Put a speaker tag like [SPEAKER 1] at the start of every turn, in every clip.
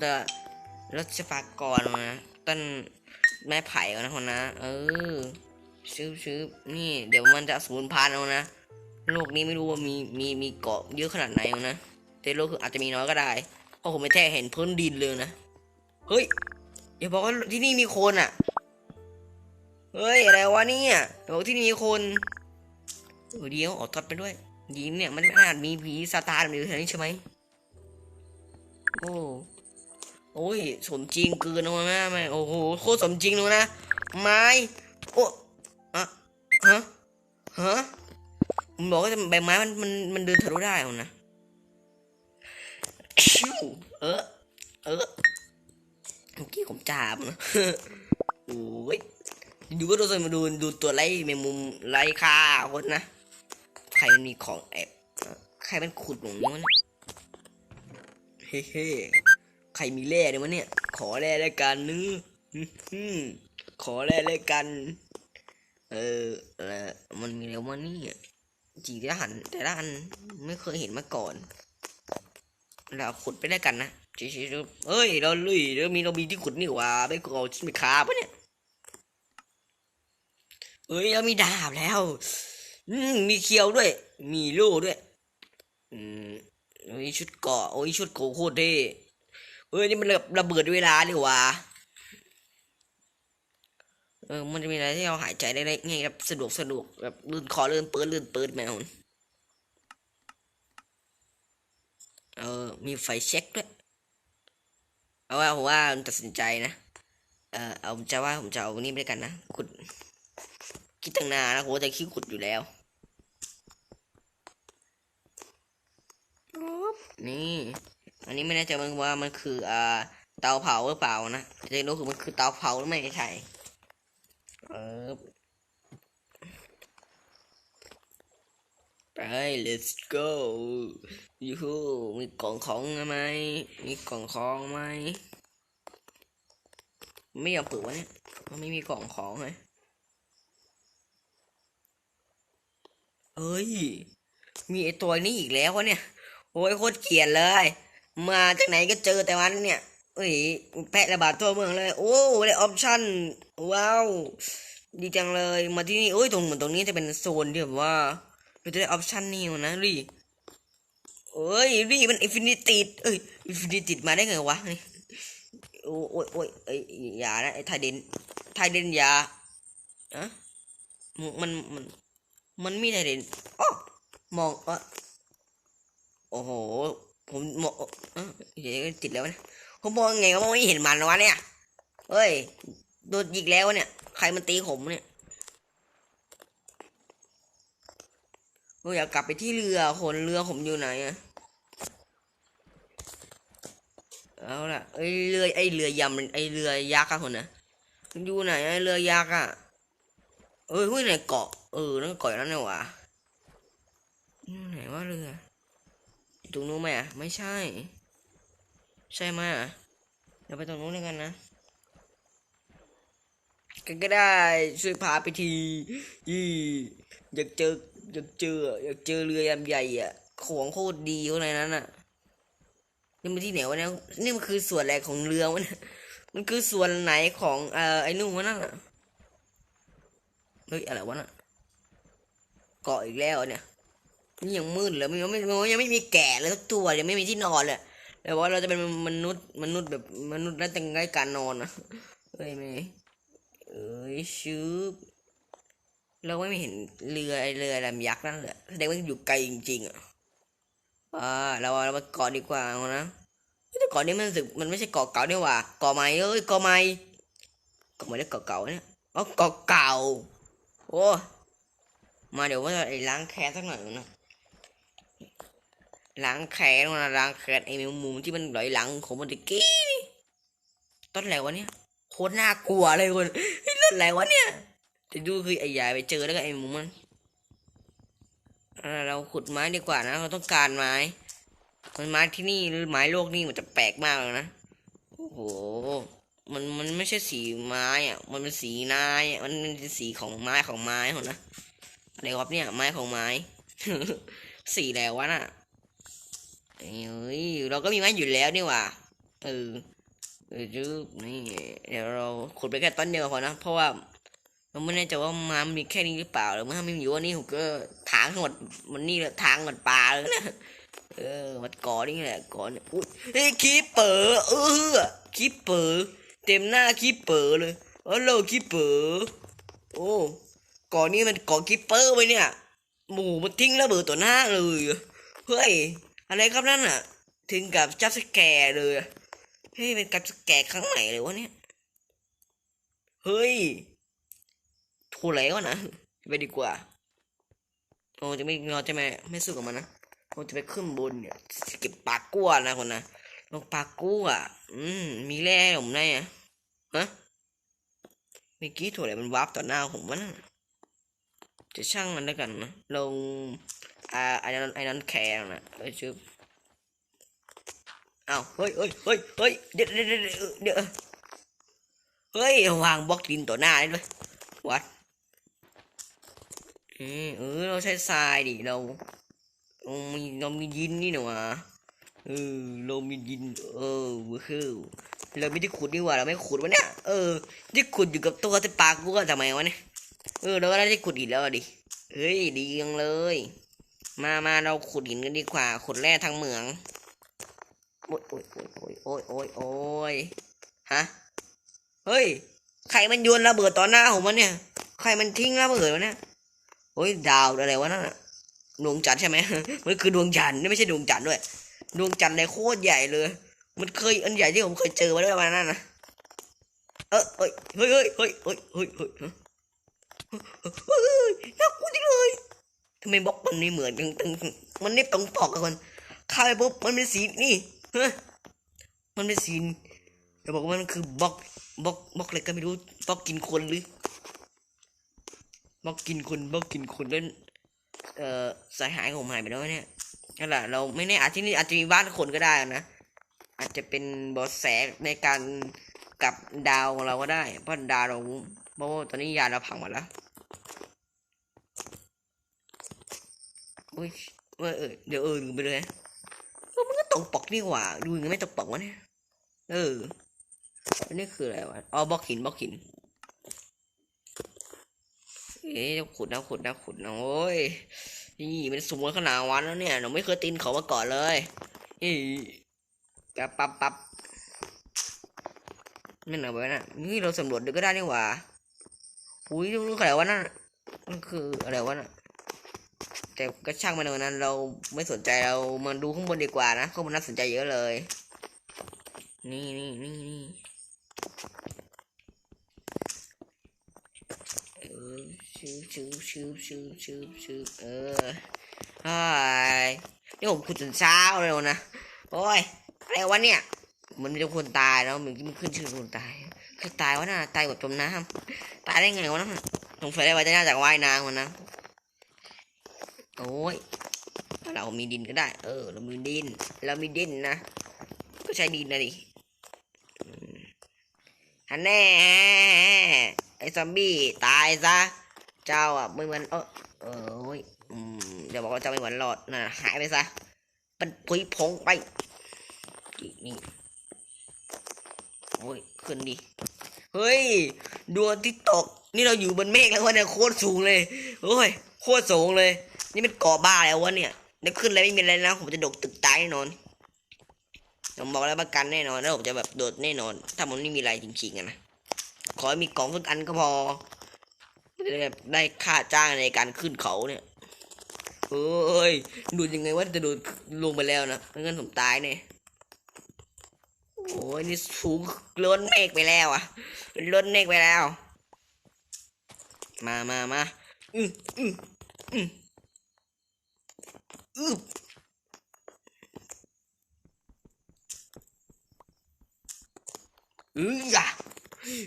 [SPEAKER 1] แต่รัชฟากรนะต้นไม้ไผ่ก่อนนะคนนะ เออซื้อซื้อนี่ เดี๋ยวมันจะสูญพันธุ์เอานะ โลกนี้ไม่รู้ว่ามีมีมีเกาะเยอะขนาดไหนเอานะแต่โลกคืออาจจะมีน้อยก็ได้ เพราะผมไม่แท้เห็นพื้นดินเลยนะ เฮ้ยอย่าบอกว่าที่นี่มีคนอะ เฮ้ยอะไรวะเนี่ยบอกที่นี่มีคนเดียวออกทอดไปด้วยยีเนี่ยมันไม่อาจมีผีซาตานอยู่แถวนี้ใช่ไหมโอ้ โอ้ยสมจริงเกินนะแม่แม่โอ้โหโคตรสมจริงเลยนะไม้โอ้อะฮะฮะผมบอกว่าใบไม้มันมันมันเดินทะลุได้เอานะชิวเออเออเมื่อกี้ผมจามนะโอ้ยดูก็โดูสิมาดูดูตัวไล่แมงมุมไล่ฆ่าคนนะใครมันมีของแอบใครมันขุดหลงนี้วะเนี่ยเฮ้ ใครมีแร่เนี่ยวะเนี่ย ขอแร่แล้วกันนึอื้อขอแร่แล้วกัน เออแล้วมันมีแล้ววะเนี่จีแต่ละหันแต่ละอันไม่เคยเห็นมาก่อน เราขุดไปได้กันนะจีจีเฮ้ย เราลุยเรามีเรามีที่ขุดนี่ว่าไปกเอาชิ้นไปคาปะเนี่ยเฮ้ยเรามีดาบแล้วอืมมีเคียวด้วย มีโล่ด้วย อืมโอ้ยชุดเกาะโอ้ยชุดโกโคตรเท่ เฮ้ยนี่มันระระเบิดเวลาเลยว่ะเออ มันจะมีอะไรที่เราหายใจได้ง่ายแบบสะดวกสะดวกแบบลื่นคอลื่นเปิดลื่นเปิดแมวเออ มีไฟเช็คด้วย เอาว่าผมว่าผมตัดสินใจนะ เออเอาผมจะว่าผมจะเอานี่ไปด้วยกันนะขุดคิดตั้งนานนะผมว่าจะขี้ขุดอยู่แล้ว นี่ อันนี้ไม่แน่ใจมันว่ามันคืออ่าเตาเผาหรือเปล่านะแต่รู้คือมันคือเตาเผาหรือไม่ใช่เออไป let's go ยูฮูมีกล่องของไหมมีกล่องของไหมไม่ยอมเปิดวะเนี่ยมันไม่มีกล่องของเลยเอ้ย มีไอตัวนี้อีกแล้ววะเนี่ย โอ้ยโคตรเกลียดเลย มาจากไหนก็เจอแต่วันเนี่ยเอ้ยแพะระบาดทั่วเมืองเลย โอ้ได้ออปชั่นว้าวดีจังเลยมาที่นี่โอ้ยตรงเหมือนตรงนี้จะเป็นโซนที่แบบว่าเราจะได้ออปชั่นนี่นะรีเอ้ยรีมันอินฟินิตี้เอ้ยอินฟินิตี้มาได้ไงวะโอ้ยโอ้ยโอ้ยเอ้ยอย่านะไอ้ไทยเดนไทยเดนอย่าอะมันมันมันมีไทยเดนอ๋อมองเออโอ้โห ผมมองเอเดี๋ยวติดแล้วนะผมมองไงก็มองไม่เห็นมันวะเนี่ยเฮ้ยโดนยิงแล้วเนี่ย ใครมันตีผมเนี่ยโอ้ยอยากกลับไปที่เรือคนเรือผมอยู่ไหนอะเอาล่ะไอเรือไอเรือยำไอเรือยักษ์อะคนนะมันอยู่ไหนไอเรือยักษ์อะเอ้ยหุ้ยไหนเกาะเออนั่นเกาะนั่นเนี่ยวะไหนว่าเรือ ตรงนู้นไหมอะ ไม่ใช่ ใช่ไหมอะเดี๋ยวไปตรงนู้นด้วยกันนะกันก็ได้ช่วยพาไปทียี่อยากเจออยากเจออยากเจอเรือยำใหญ่อะ ของโคตรดีข้างในนั้นอะนี่มันที่ไหนวะเนี่ยนี่มันคือส่วนอะไรของเรือวะเนี่ยมันคือส่วนไหนของเอ่อไอ้นู่นวะนั่นอะเฮ้ยอะไรวะน่ะเกาะอีกแล้วเนี่ย นี่ยังมืดเลยมันยังไม่มันยังไม่มีแกะเลยสักตัวยังไม่มีที่นอนเลยแต่ว่าเราจะเป็นมนุษย์มนุษย์แบบมนุษย์น่าจะใกล้การนอนนะเฮ้ยไม่เอ้ยชืบเราไม่เห็นเรือไอเรือลำยักษ์นั่นแหละแสดงว่าอยู่ไกลจริงๆอะอ่าเราเรามาเกาะดีกว่าเอานะแต่เกาะนี้มันสึกมันไม่ใช่เกาะเก่านี่หว่าเกาะใหม่เอ้ยเกาะใหม่เกาะใหม่ได้เกาะเก่าเนี่ยอ๋อเกาะเก่าโอ้มาเดี๋ยวว่าจะไอล้างแค้นสักหน่อยนะ ล้างแค้นนะล้างแค้นไอ้แมงมุมที่มันหลอยหลังของมันตะกี้นี่ต้นอะไรวะเนี่ยโคตรน่ากลัวเลยคนเฮ้ยรถอะไรวะเนี่ยจะดูคือไอ้ยายไปเจอแล้วก็ไอ้หมูมันเราขุดไม้ดีกว่านะ เราต้องการไม้มันไม้ที่นี่หรือไม้โลกนี่มันจะแปลกมากเลยนะโอ้โหมันมันไม่ใช่สีไม้อะ มันเป็นสีนายอะมันเป็นสีของไม้ของไม้เหมดนะอะไรครับเนี่ยไม้ของไม้ สีแล้ววะน่ะ เอ้ยเราก็มีไม้อยู่แล้วนี่หว่าเออเออจืบนี่เดี๋ยวเราขุดไปแค่ต้นเดียวพอนะเพราะว่าเราไม่แน่ใจว่ามามันมีแค่นี้หรือเปล่าหรือถ้าไม่มีวันนี้ผมก็ทางหมดมันนี่เลยทางหมดป่าเลยนะเออมันก่อนี่แหละก่อเนี่ยอุ้ยเฮ้ยคีเปอร์เออคีเปอร์เต็มหน้าคีเปอร์เลยฮัลโหลคีเปอร์โอ้ก่อนนี้มันก่อคีเปอร์ไว้เนี่ยหมูมันทิ้งระเบิดต่อหน้าเลยเฮ้ย อะไรครับนั่นอะ ถึงกับจับสแกร์เลยเฮ้ยเป็นกับสแกร์ครั้งใหม่เลยวะเนี่ยเฮ้ยถูแล้วนะไปดีกว่าโอ้จะไม่เราจะไม่ไม่สู้กับมันนะเราจะไปขึ้นบนเนี่ยเก็บปากั้วนะคนนะลงปากั้วอืม มีแร่ผมได้อะฮะเมื่อกี้ถั่วอะไรมันวาร์ปต่อหน้าผมวะนั่นจะช่างมันแล้วกันนะลง อ่าไอ้นั้นไอ้นั้นแคร์นะเออชื่ออ้าวเฮ้ยเฮ้ยเฮ้ยเฮ้ยเดี๋ยวเดี๋ยวเดี๋ยวเดเดเฮ้ยวางบล็อกดินต่อหน้าได้ด้วยวัดเออเออเราใช้ทรายดิเราเรามีเรามีดินนี่นะวะเออเรามีดินเออเว้ยเราไม่ได้ขุดนี่หว่าเราไม่ขุดวะเนี่ยเออที่ขุดอยู่กับตัวที่ปากกูก็ทำไมวะเนี่ยเออเราก็ได้ขุดอีกแล้วดิเฮ้ยดีจังเลย มามาเราขุดหินกันดีกว่า ขุดแร่ทางเหมือง โอ้ยโอ้ยโอ้ยโอ้ยโอ้ยโอ้ยโอ้ยฮะ เฮ้ย ใครมันโยนระเบิดต่อหน้าผมวะเนี่ย ใครมันทิ้งระเบิดวะเนี่ยโอ้ยดาวอะไรวะนั่นดวงจันทร์ใช่ไหมมันคือดวงจันทร์นี่ไม่ใช่ดวงจันทร์ด้วย ดวงจันทร์ในโคตรใหญ่เลย มันเคยอันใหญ่ที่ผมเคยเจอมาด้วยมานนั้นนะเออเฮ้ยเฮ้ยเฮ้ยเฮ้ยเฮ้ยเฮ้ยน่าก ทำไมบล็อกมันไม่เหมือนกันตึงมันไม่ตรงปอกกันเข้าไปปุ๊บมันเป็นสีนี่ฮ้ยมันเป็นสีจะบอกว่ามันคือบล็อกบล็อกบล็อกอะไรก็ไม่รู้บล็อกกินคนหรือบล็อกกินคนบล็อกกินคนแล้วเอ่อสายหายของหายไปแล้วเนี่ยนั่นแหละเราไม่แน่อาจที่นี่อาจจะมีบ้านคนก็ได้นะอาจจะเป็นบอแสในการกลับดาวของเราก็ได้เพราะดาวเราเพราะว่าตอนนี้ยาเราพังหมดแล้ว อุ้ยเออเออเดี๋ยวเออลืมไปเลยเออมันก็ตรงปกนี่หว่า ดูยังไงไม่ตรงปกวะเนี่ยเอออันนี้คืออะไรวะอ๋อบล็อกหินบล็อกหินเอ๊ะขุดนะขุดนะขุดนะโอ้ยนี่มันสูงขนาดวันแล้วเนี่ยหนูไม่เคยตีนเขามาก่อนเลยนี่ปั๊บปั๊บปั๊บนั่นอะไรวะน่ะนี่เราสำรวจดูก็ได้นี่หว่าอุ้ยรู้อะไรวะนั่นมันคืออะไรวะน่ะ แต่ก็ช่างมันเถอะนั้น เราไม่สนใจเรามาดูข้างบนดีกว่านะข้างบนน่าสนใจเยอะเลย นี่นี่นี่นี่เออชืบชืบชืบชืบชืบชืบเออไอ้ยนี่ผมขุดจนเช้าเลยนะโอ้ยอะไรวะเนี่ยมันมีคนตายแล้วมันมันขึ้นชื่อคนตายใครตายวะน่ะตายแบบจมน้ำตายได้ไงวะนั่นสงสัยได้ไว้จะน่าจากว่ายน้ำมันนะ อ้ยเรามีดินก็ได้ เออ เรามีดิน เรามีดินนะ ก็ใช้ดินนะดิฮันแน่ ไอ้ซอมบี้ตายซะ เจ้าอะไม่เหมือนเออเออโอ้ยอืมเดี๋ยวบอกว่าเจ้าไม่เหมือนหลอดน่ะหายไปซะ เป็นปุยผงไป นี่โอ้ย ขึ้นดิ เฮ้ย ดวงที่ตก นี่เราอยู่บนเมฆแล้วเนี่ยโคตรสูงเลย โอ้ย โคตรสูงเลย นี่เป็นกาะบ้าแล้ววะเนี่ยได้ขึ้นอะไรไม่มีอะไรนะ ผมจะโดดตึกตายแน่นอนผมบอกแล้วประกันแน่นอนแล้วผมจะแบบโดดแน่นอน ถ้ามันไม่มีอะไรจริงๆอะนะขอให้มีกล่องสักอันก็พอจะได้แบบได้ค่าจ้างในการขึ้นเขาเนี่ยเอ้ยดูยังไงว่าจะโดดลงไปแล้วนะไม่งั้นผมตายเนี่ยโอ้ยนี่สูงล้นเมฆไปแล้วอะล้นเมฆไปแล้ว มามามาอืออืออือ อืออืออย่า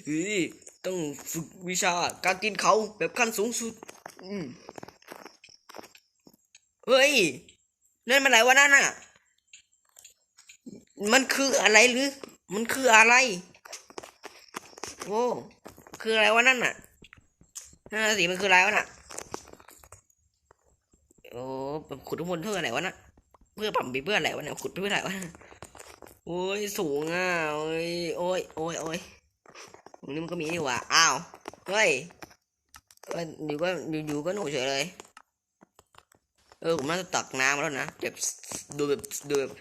[SPEAKER 1] เฮ้ยต้องฝึกวิชาการปีนเขาแบบขั้นสูงสุด อืมเฮ้ย นั่นมันอะไรวะนั่นน่ะ มันคืออะไรหรือ มันคืออะไร โอ้ คืออะไรวะนั่นน่ะนั่นนะสิมันคืออะไรวะน่ะ อ้ขุดทุกคนเพื่ออะไรวะนะเพื่อปั๊มไปเพื่ออะไรวะเนี่ยขุดเพื่ออะไรวะโอ้ยสูงอะโอ้ยโอ้ยโอ้ยโอ้ยตรงนี้มันก็มีนี่หว่าอ้าวเฮ้ยเอ้ยอยู่ก็อยู่อยู่ก็หนูเฉยเลยเออผมน่าจะตักน้ำมาแล้วนะแบบดูแบบดูแบบ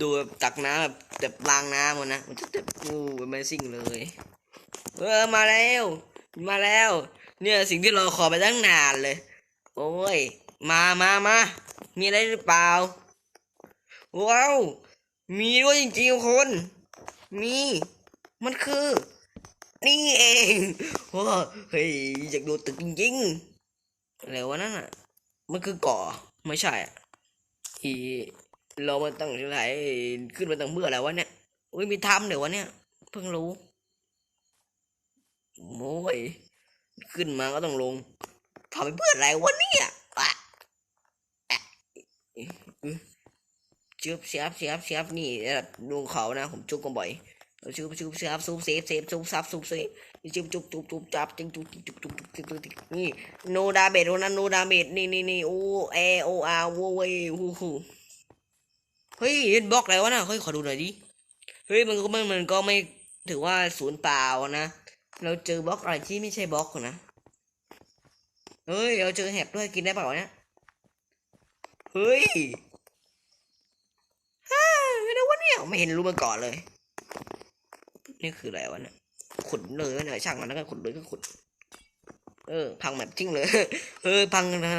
[SPEAKER 1] ดูแบบตักน้ำแบบแบบล้างน้ำมันนะมันจะแบบโอ้ Amazing เลยเออมาแล้ว มาแล้ว เนี่ยสิ่งที่เราขอไปตั้งนานเลย โอ้ย มามามามีอะไรหรือเปล่า ว้าว มีด้วยจริงๆคน มี มันคือ นี่เองว้าเฮ้ยอยากดูตึกจริงๆอะไรวะนั่นอะ มันคือเกาะไม่ใช่อะอีเรามาตั้งไหนขึ้นมาตั้งเมื่อไรวะเนี่ยอุ้ยมีถ้ำเดี๋ยววะเนี่ย เพิ่งรู้โอ้ยขึ้นมาก็ต้องลงทำไปเพื่ออะไรวะเนี่ย ชียบเชียบเชียบเชียบนี่ระดับดวงเขานะผมจุกกันบ่อยชุบชุบเชียบซุบเซฟเซฟซุบซับซุบเซฟจุบจุบจุบจุบจับจิงจุบจุบจุบจุบจุบจุบนี่โนดาเบดนั้นโนดาเบดนี่นี่นี่โอเอโออาร์โวเวฮูฮูเฮ้ยเห็นบล็อกอะไรวะน่ะเฮ้ยขอดูหน่อยดิเฮ้ยมันก็มันมันก็ไม่ถือว่าศูนย์เปล่านะเราเจอบล็อกอะไรที่ไม่ใช่บล็อกนะเฮ้ยเราเจอแหบด้วยกินได้เปล่าวะเนี่ยเฮ้ย วะเนี่ยไม่เห็นรู้มาก่อนเลย นี่คืออะไรวะเนี่ยขุดเลยเนี่ยช่างมันแล้วก็ขุดเลยก็ขุด เออ พังแบบทิ้งเลยเออพังนะ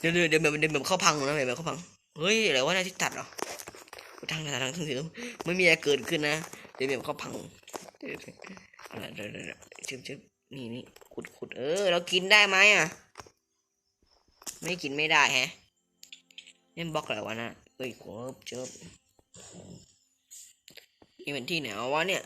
[SPEAKER 1] เดี๋ยวเดี๋ยวเดี๋ยวแบบเดี๋ยวแบบเข้าพังนะเดี๋ยวแบบเข้าพังเฮ้ยอะไรวะเนี่ยที่ตัดเหรอทางทางทางทางถือไม่มีอะไรเกิดขึ้นนะเดี๋ยวแบบเข้าพังเดี๋ยวเดี๋ยวอะไรเดี๋ยวเดี๋ยวเชึบชึบนี่นี่ขุดขุดเออ เรากินได้ไหมอะ ไม่กินไม่ได้แฮะนี่มันบล็อกอะไรวะนะเอ้ยเจิบเจิบ นี่เป็นที่ไหนวะเนี่ย